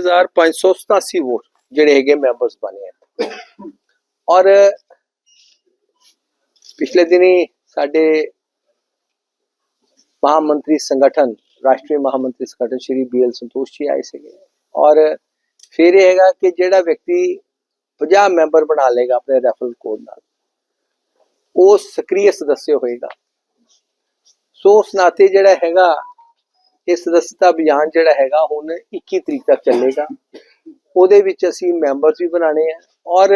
1587 vote ਜਿਹੜੇ ਹੈਗੇ members ਬਣੇ ਆ ਔਰ ਪਿਛਲੇ ਦਿਨੀ ਸਾਡੇ ਮਹਾਮੰਤਰੀ ਸੰਗਠਨ, ਰਾਸ਼ਟਰੀ ਮਹਾਮੰਤਰੀ ਸੰਗਠਨ ਸ਼੍ਰੀ ਬੀਐਲ ਸੰਤੋਸ਼ ਜੀ ਆਏ ਸੀਗੇ। ਔਰ ਫਿਰ ਇਹ ਹੈਗਾ ਕਿ ਜਿਹੜਾ ਵਿਅਕਤੀ 50 ਮੈਂਬਰ ਬਣਾ ਲੇਗਾ ਆਪਣੇ ਰੈਫਰਲ ਕੋਡ ਨਾਲ, ਉਹ ਸਕਰੀय ਸਦੱਸਿਆ ਹੋਏਗਾ। ਸੋ ਉਸ ਨਾਤੇ ਜਿਹੜਾ ਹੈਗਾ ਇਹ ਸਦਸਤਾ ਅਭਿਆਨ ਜਿਹੜਾ ਹੈਗਾ ਹੁਣ 21 ਤਰੀਕ ਤੱਕ ਚੱਲੇਗਾ। ਉਹਦੇ ਵਿੱਚ ਅਸੀਂ ਮੈਂਬਰਸ ਵੀ ਬਣਾਣੇ ਆ ਔਰ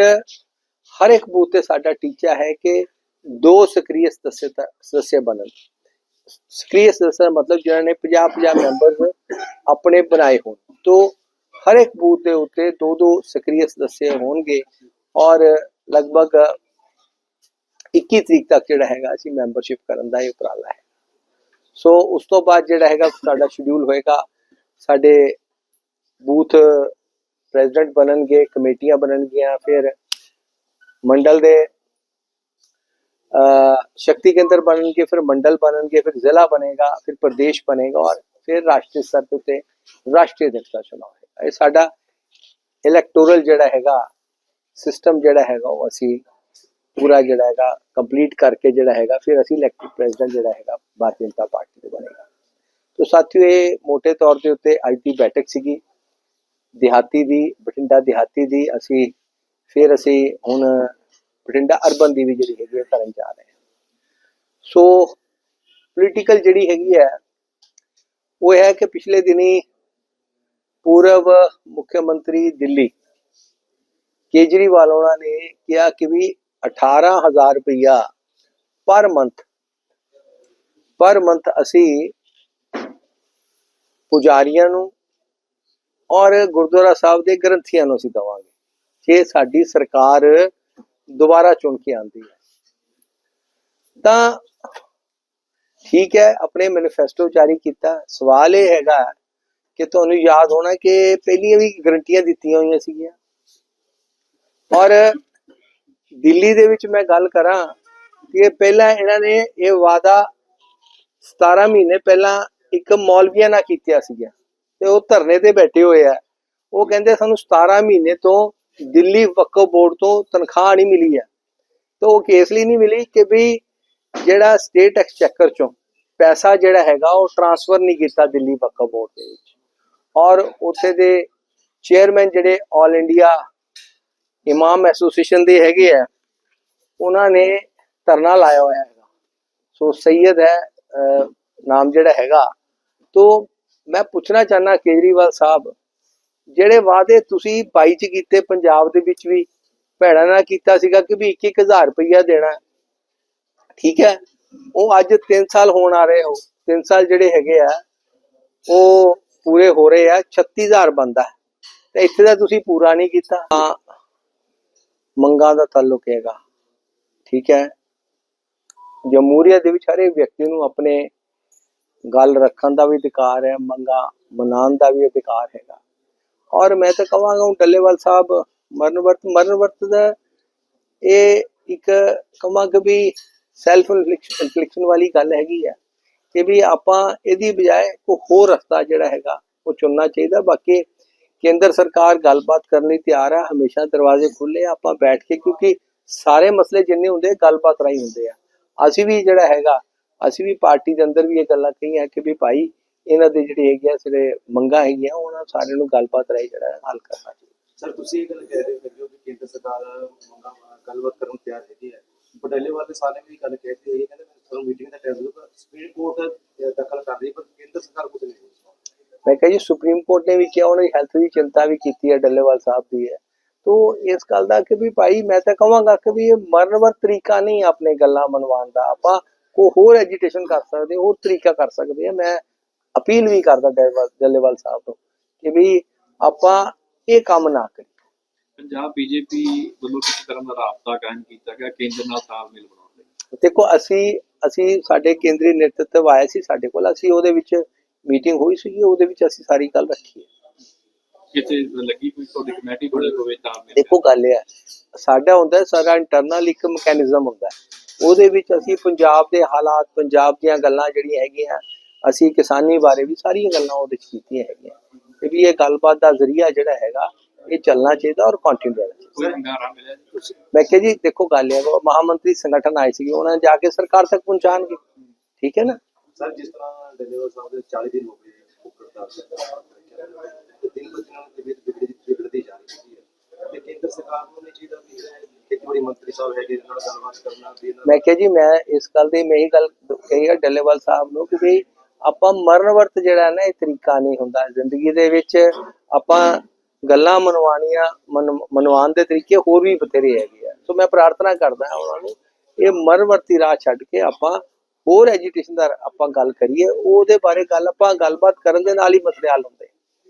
ਹਰ ਇੱਕ ਬੂਥ ਤੇ ਸਾਡਾ ਟੀਚਾ ਹੈ ਕਿ ਦੋ ਸਕਰੀਯ ਸਦਸਯਤਾ ਸਦस्य ਬਣਨ। ਸਕਰੀਯ ਸਦਸਯ ਮਤਲਬ ਜਿਹਨਾਂ ਨੇ 50 50 ਮੈਂਬਰ ਆਪਣੇ ਬਣਾਏ ਹੋਣ। ਤੋਂ ਹਰ ਇੱਕ ਬੂਥ ਦੇ ਉੱਤੇ ਦੋ ਦੋ ਸਕਰੀਯ ਸਦस्य ਹੋਣਗੇ ਔਰ ਲਗਭਗ 21 ਤਰੀਕ ਤੱਕ ਜਿਹੜਾ ਹੈਗਾ ਅਸੀਂ ਮੈਂਬਰਸ਼ਿਪ ਕਰਨ ਦਾ ਇਹ ਉਪਰਾਲਾ ਹੈ। ਸੋ ਉਸ ਤੋਂ ਬਾਅਦ ਜਿਹੜਾ ਹੈਗਾ ਸਾਡਾ ਸ਼ਡਿਊਲ ਹੋਏਗਾ ਸਾਡੇ ਬੂਥ ਪ੍ਰੈਜ਼ੀਡੈਂਟ ਬਣਨਗੇ ਕਮੇਟੀਆਂ ਬਣਨਗੀਆਂ ਫਿਰ ਮੰਡਲ ਦੇ ਅ, ਸ਼ਕਤੀ ਕੇਂਦਰ ਬਣਨਗੇ ਫਿਰ ਮੰਡਲ ਬਣਨਗੇ ਫਿਰ ਜ਼ਿਲ੍ਹਾ ਬਣੇਗਾ ਫਿਰ ਪ੍ਰਦੇਸ਼ ਬਣੇਗਾ ਔਰ ਫਿਰ ਰਾਸ਼ਟਰੀ ਸਤਰ ਤੇ ਉੱਤੇ ਰਾਸ਼ਟਰੀ ਅਧਿਕਸ਼ ਦਾ ਚੁਣਾਵ ਹੋਏਗਾ। ਇਹ ਸਾਡਾ ਇਲੈਕਟੋਰਲ ਜਿਹੜਾ ਹੈਗਾ ਸਿਸਟਮ ਜਿਹੜਾ ਹੈਗਾ ਉਹ ਅਸੀਂ ਪੂਰਾ ਜਿਹੜਾ ਹੈਗਾ ਕੰਪਲੀਟ ਕਰਕੇ ਜਿਹੜਾ ਹੈਗਾ, ਫਿਰ ਅਸੀਂ ਇਲੈਕਟਿਡ ਪ੍ਰੈਜ਼ੀਡੈਂਟ ਜਿਹੜਾ ਹੈਗਾ, ਭਾਰਤੀ ਜਨਤਾ ਪਾਰਟੀ ਦੇ ਬਣੇਗਾ। ਤੋ ਸਾਥੀਓ, ਇਹ ਮੋٹے ਤੌਰ ਦੇ ਉੱਤੇ ਅੱਜ ਦੀ ਬੈਠਕ ਸੀਗੀ। ਦਿਹਾਤੀ ਦੀ, ਬਠਿੰਡਾ ਦਿਹਾਤੀ ਦੀ ਅਸੀਂ, ਫਿਰ ਅਸੀਂ ਹੁਣ ਬਠਿੰਡਾ ਅਰਬਨ ਦੀ ਵੀ ਜਿਹੜੀ ਹੈਗੀ ਹੈ ਕਰਨ ਜਾ ਰਹੇ ਸੋ ਪੋਲੀਟੀਕਲ ਜਿਹੜੀ ਹੈਗੀ ਹੈ, ਉਹ ਇਹ ਹੈ ਕਿ ਪਿਛਲੇ ਦਿਨੀ ਪੂਰਵ ਮੁੱਖ ਮੰਤਰੀ ਦਿੱਲੀ ਕੇਜਰੀਵਾਲ ਉਹਨਾਂ ਨੇ ਕਿਹਾ ਕਿ ਵੀ 18000 ਰੁਪਇਆ ਪਰ ਮੰਥ ਪਰ ਮੰਥ ਅਸੀਂ ਪੁਜਾਰੀਆਂ ਨੂੰ ਔਰ ਗੁਰਦੁਆਰਾ ਸਾਹਿਬ ਦੇ ਗ੍ਰੰਥੀਆਂ ਨੂੰ ਅਸੀਂ ਦਵਾਂਗੇ। ਜੇ ਸਾਡੀ ਸਰਕਾਰ ਦੁਬਾਰਾ ਚੁਣ ਕੇ ਆਂਦੀ ਹੈ। ਤਾਂ ਠੀਕ ਹੈ, ਆਪਣੇ ਮੈਨੀਫੈਸਟੋ ਜਾਰੀ ਕੀਤਾ। ਸਵਾਲ ਇਹ ਹੈਗਾ ਕਿ ਤੁਹਾਨੂੰ ਯਾਦ ਹੋਣਾ ਕਿ ਪਹਿਲੀਆਂ ਵੀ ਗਰੰਟੀਆਂ ਦਿੱਤੀਆਂ ਹੋਈਆਂ ਸੀਗੀਆਂ। ਔਰ ਦਿੱਲੀ ਦੇ ਵਿੱਚ ਮੈਂ ਗੱਲ ਕਰਾਂ ਕਿ ਪਹਿਲਾਂ ਇਹਨਾਂ ਨੇ ਇਹ ਵਾਅਦਾ 17 ਮਹੀਨੇ ਪਹਿਲਾਂ ਇੱਕ ਮੌਲਵੀਆਂ ਨਾਲ ਕੀਤਾ ਸੀਗਾ ਤੇ ਉਹ ਧਰਨੇ ਤੇ ਬੈਠੇ ਹੋਏ ਆ। ਉਹ ਕਹਿੰਦੇ ਸਾਨੂੰ 17 ਮਹੀਨੇ ਤੋਂ ਦਿੱਲੀ ਵਕਫ ਬੋਰਡ ਤੋਂ ਤਨਖਾਹ ਨਹੀਂ ਮਿਲੀ ਆ। ਤੇ ਉਹ ਕੇਸ ਲਈ ਨਹੀਂ ਮਿਲੀ ਕਿ ਵੀ ਜਿਹੜਾ ਸਟੇਟ ਐਕਸਚੈਕਰ ਚੋਂ ਪੈਸਾ ਜਿਹੜਾ ਹੈਗਾ ਉਹ ਟ੍ਰਾਂਸਫਰ ਨਹੀਂ ਕੀਤਾ ਦਿੱਲੀ ਵਕਫ ਬੋਰਡ ਦੇ ਵਿੱਚ। ਔਰ ਉੱਥੇ ਦੇ ਚੇਅਰਮੈਨ ਜਿਹੜੇ 올 ਇੰਡੀਆ ਇਮਾਮ ਐਸੋਸੀਏਸ਼ਨ ਦੇ ਹੈਗੇ ਆ, ਉਹਨਾਂ ਨੇ ਧਰਨਾ ਲਾਇਆ ਹੋਇਆ ਹੈਗਾ। ਸੋ ਸੈਯਦ ਹੈ ਨਾਮ ਜਿਹੜਾ ਹੈਗਾ। ਤੋਂ ਮੈਂ ਪੁੱਛਣਾ ਚਾਹਨਾ ਕੇਜਰੀਵਾਲ ਸਾਹਿਬ, ਜਿਹੜੇ ਵਾਅਦੇ ਤੁਸੀਂ 22 ਚ ਕੀਤੇ, ਪੰਜਾਬ ਦੇ ਵਿੱਚ ਵੀ ਭੈੜਾ ਨਾਲ ਕੀਤਾ ਸੀਗਾ ਕਿ ਵੀ 2-1000 ਰੁਪਈਆ ਦੇਣਾ? ਠੀਕ ਹੈ, ਉਹ ਅੱਜ 3 ਸਾਲ ਹੋਣ ਆ ਰਹੇ ਹੋ। 3 ਸਾਲ ਜਿਹੜੇ ਹੈਗੇ ਆ, ਉਹ ਪੂਰੇ ਹੋ ਰਹੇ ਆ। 36000 ਬੰਦਾ ਤੇ ਇੱਥੇ ਦਾ ਤੁਸੀਂ ਪੂਰਾ ਨਹੀਂ ਕੀਤਾ। ਮੰਗਾਂ ਦਾ ਤਾਲੁਕ ਹੈਗਾ। ਠੀਕ ਹੈ? ਜਮਹੂਰੀਅਤ ਦੇ ਵਿੱਚ ਹਰੇਕ ਵਿਅਕਤੀ ਨੂੰ ਆਪਣੇ ਗੱਲ ਰੱਖਣ ਦਾ ਵੀ ਅਧਿਕਾਰ ਹੈ, ਮੰਗਾ ਮਨਾਉਣ ਦਾ ਵੀ ਅਧਿਕਾਰ ਹੈਗਾ। ਔਰ ਮੈਂ ਤਾਂ ਕਹਾਂਗਾ ਹੁਣ ਡੱਲੇਵਾਲ ਸਾਹਿਬ ਮਰਨ ਵਰਤ ਮਰਨ ਵਰਤ ਦਾ ਇਹ ਇੱਕ ਕਹਾਂਗਾ ਵੀ ਸੈਲਫ ਇਨਫਲਿਕਸ਼ਨ ਵਾਲੀ ਗੱਲ ਹੈਗੀ ਆ ਕਿ ਵੀ ਆਪਾਂ ਇਹਦੀ ਬਜਾਏ ਕੋਈ ਹੋਰ ਰਸਤਾ ਜਿਹੜਾ ਹੈਗਾ, ਉਹ ਚੁਣਨਾ ਚਾਹੀਦਾ। ਬਾਕੀ ਕੇਂਦਰ ਸਰਕਾਰ ਗੱਲਬਾਤ ਕਰਨ ਲਈ ਤਿਆਰ ਹੈ ਹਮੇਸ਼ਾ ਦਰਵਾਜ਼ੇ ਖੁੱਲੇ ਆ, ਆਪਾਂ ਬੈਠ ਕੇ ਕਿਉਂਕਿ ਸਾਰੇ ਮਸਲੇ ਜਿੰਨੇ ਹੁੰਦੇ ਗੱਲਬਾਤ ਰਾਹੀਂ ਹੁੰਦੇ ਆ। ਅਸੀਂ ਵੀ ਜਿਹੜਾ ਹੈਗਾ, ਅਸੀਂ ਵੀ ਪਾਰਟੀ ਦੇ ਅੰਦਰ ਵੀ ਇਹ ਗੱਲਾਂ ਕਹੀਆਂ ਕਿ ਵੀ ਭਾਈ ਇਹਨਾਂ ਦੇ ਜਿਹੜੇ ਹੈਗੇ ਆ, ਜਿਹੜੇ ਮੰਗਾਂ ਹੈਗੀਆਂ, ਉਹਨਾਂ ਸਾਰਿਆਂ ਨੂੰ ਗੱਲਬਾਤ ਰਾਹੀਂ ਜਿਹੜਾ ਹੱਲ ਕਰਨਾ ਚਾਹੀਦਾ। ਸਰ, ਤੁਸੀਂ ਇਹ ਗੱਲ ਕਹਿ ਰਹੇ ਹੋ ਕਿ ਕੇਂਦਰ ਸਰਕਾਰ ਮੰਗਾਂ, ਗੱਲਬਾਤ ਕਰਨ ਤਿਆਰ ਹੈਗੀ ਹੈ ਪਟੇਲੇ ਵਾਲੇ ਸਾਲੇ ਵੀ ਗੱਲ ਕਹਿਤੀ ਹੈ ਕਹਿੰਦੇ ਸਾਨੂੰ ਮੀਟਿੰਗ ਦਾ ਟਾਈਮ ਸੁਪਰੀਮ ਕੋਰਟ ਦਖਲ ਕਰ ਰਹੀ ਹੈ, ਪਰ ਕੇਂਦਰ ਸਰਕਾਰ ਕੁਝ ਨਹੀਂ ਕਰ ਮੈਂ ਕਹਾਂ ਜੀ ਸੁਪਰੀਮ ਕੋਰਟ ਨੇ ਵੀ ਕਿਹਾ ਉਹਨਾਂ ਦੀ ਹੈਲਥ ਦੀ ਚਿੰਤਾ ਵੀ ਕੀਤੀ ਹੈ ਡੱਲੇਵਾਲ ਸਾਹਿਬ ਦੀ ਹੈ। ਤੋ ਇਸ ਗੱਲ ਦਾ ਕਿ ਵੀ ਭਾਈ ਮੈਂ ਤਾਂ ਕਹਾਂਗਾ ਕਿ ਵੀ ਇਹ ਮਰਨਵਰ ਤਰੀਕਾ ਨਹੀਂ ਆਪਣੇ ਗੱਲਾਂ ਮਨਵਾਉਣ ਦਾ। ਆਪਾਂ ਕੋ ਹੋਰ ਐਜੀਟੇਸ਼ਨ ਕਰ ਸਕਦੇ ਹੋਰ ਤਰੀਕਾ ਕਰ ਸਕਦੇ ਆ ਮੈਂ ਅਪੀਲ ਵੀ ਕਰਦਾ ਡੱਲੇਵਾਲ ਸਾਹਿਬ ਤੋਂ ਕਿ ਵੀ ਆਪਾਂ ਇਹ ਕੰਮ ਨਾ ਕਰੀਏ। ਪੰਜਾਬ ਬੀਜੇਪੀ ਵੱਲੋਂ ਕਿਸ ਤਰ੍ਹਾਂ ਦਾ ਰਾਬਤਾ ਕਾਇਮ ਕੀਤਾ ਗਿਆ ਕੇਂਦਰ ਨਾਲ ਤਾਲਮੇਲ ਬਣਾਉਣ ਲਈ? ਦੇਖੋ ਅਸੀਂ ਅਸੀਂ ਸਾਡੇ ਕੇਂਦਰੀ ਨੇਤਰਤਵ ਆਇਆ ਸੀ ਸਾਡੇ ਕੋਲ। ਅਸੀਂ ਉਹਦੇ ਵਿੱਚ ਮੀਟਿੰਗ ਹੋਈ ਸੀ ਉਹਦੇ ਵਿੱਚ ਅਸੀਂ ਸਾਰੀ ਗੱਲ ਰੱਖੀ ਹੈ। ਕਿਤੇ ਲੱਗੀ ਕੋਈ ਤੁਹਾਡੀ ਕਮੇਟੀ ਬਣੀ ਹੋਵੇ ਤਾਲਮੇਲ ਦੇਖੋ ਗੱਲ ਇਹ ਹੈ ਸਾਡਾ ਹੁੰਦਾ ਸਾਡਾ ਇੰਟਰਨਲ ਇੱਕ ਮੈਕੈਨਿਜ਼ਮ ਹੁੰਦਾ ਹੈ। ਉਹਦੇ ਵਿੱਚ ਅਸੀਂ ਪੰਜਾਬ ਦੇ ਹਾਲਾਤ ਪੰਜਾਬ ਦੀਆਂ ਗੱਲਾਂ ਜਿਹੜੀਆਂ ਹੈਗੀਆਂ ਅਸੀਂ ਕਿਸਾਨੀ ਬਾਰੇ ਵੀ ਸਾਰੀਆਂ ਗੱਲਾਂ ਉਹਦੇ ਵਿੱਚ ਕੀਤੀਆਂ ਹੈਗੀਆਂ। ਤੇ ਵੀ ਇਹ ਗੱਲਬਾਤ ਦਾ ਜ਼ਰੀਆ ਜਿਹੜਾ ਹੈਗਾ ਇਹ ਚੱਲਣਾ ਚਾਹੀਦਾ ਔਰ ਕੰਟੀਨਿਊ ਰਹਿਣਾ ਚਾਹੀਦਾ। ਕੋਈ ਹੰਗਾਰਾ ਮਿਲਿਆ? ਮੈਂ ਕਿਹਾ ਜੀ ਦੇਖੋ ਗੱਲ ਇਹ ਹੈ ਮਹਾਮੰਤਰੀ ਸੰਗਠਨ ਆਏ ਸੀਗੇ ਉਹਨਾਂ ਨੇ ਜਾ ਕੇ ਸਰਕਾਰ ਤੱਕ ਪਹੁੰਚਾਣਗੇ ਠੀਕ ਹੈ ਨਾ? ਸਰ, ਜਿਸ ਤਰ੍ਹਾਂ ਡੱਲੇਵਾਲ ਸਾਹਿਬ ਦੇ 40 ਦਿਨ ਹੋ ਗਏ ਉਹ ਹੜਤਾਲ ਤੇ ਦਿਨ ਬ ਦਿਨ ਤਬੀਅਤ ਵਿਗੜੀ ਵਿਗੜਦੀ ਜਾ ਰਹੀ ਹੈ। ਤੇ ਕੇਂਦਰ ਸਰਕਾਰ ਨੂੰ ਨਹੀਂ ਚਾਹੀਦਾ ਵੀ ਖੇਤੀਬਾੜੀ ਮੰਤਰੀ ਸਾਹਿਬ ਹੈਗੇ ਇਹਨਾਂ ਨਾਲ ਗੱਲਬਾਤ ਕਰਨਾ ਵੀ ਮੈਂ ਕਿਹਾ ਜੀ, ਮੈਂ ਇਸ ਗੱਲ ਦੀ, ਮੈਂ ਇਹੀ ਗੱਲ ਕਹੀ ਹੈ ਡੱਲੇਵਾਲ ਸਾਹਿਬ ਨੂੰ ਕਿ ਵੀ ਆਪਾਂ ਮਰਨ ਵਰਤ ਜਿਹੜਾ ਨਾ, ਇਹ ਤਰੀਕਾ ਨਹੀਂ ਹੁੰਦਾ। ਜ਼ਿੰਦਗੀ ਦੇ ਵਿੱਚ ਆਪਾਂ ਗੱਲਾਂ ਮਨਵਾਣੀਆਂ ਮਨ- ਮਨਵਾਉਣ ਦੇ ਤਰੀਕੇ ਹੋਰ ਵੀ ਬਥੇਰੇ ਹੈਗੇ ਆ। ਸੋ ਮੈਂ ਪ੍ਰਾਰਥਨਾ ਕਰਦਾ ਹਾਂ ਉਹਨਾਂ ਨੂੰ, ਇਹ ਮਰਨ ਵਰਤੀ ਰਾਹ ਛੱਡ ਕੇ ਆਪਾਂ ਹੋਰ ਐਜੀਟੇਸ਼ਨ ਦਾ ਆਪਾਂ ਗੱਲ ਕਰੀਏ, ਉਹਦੇ ਬਾਰੇ ਗੱਲ ਆਪਾਂ ਗੱਲਬਾਤ ਕਰਨ ਦੇ ਨਾਲ ਹੀ ਮਸਲੇ ਹੱਲ ਹੁੰਦੇ।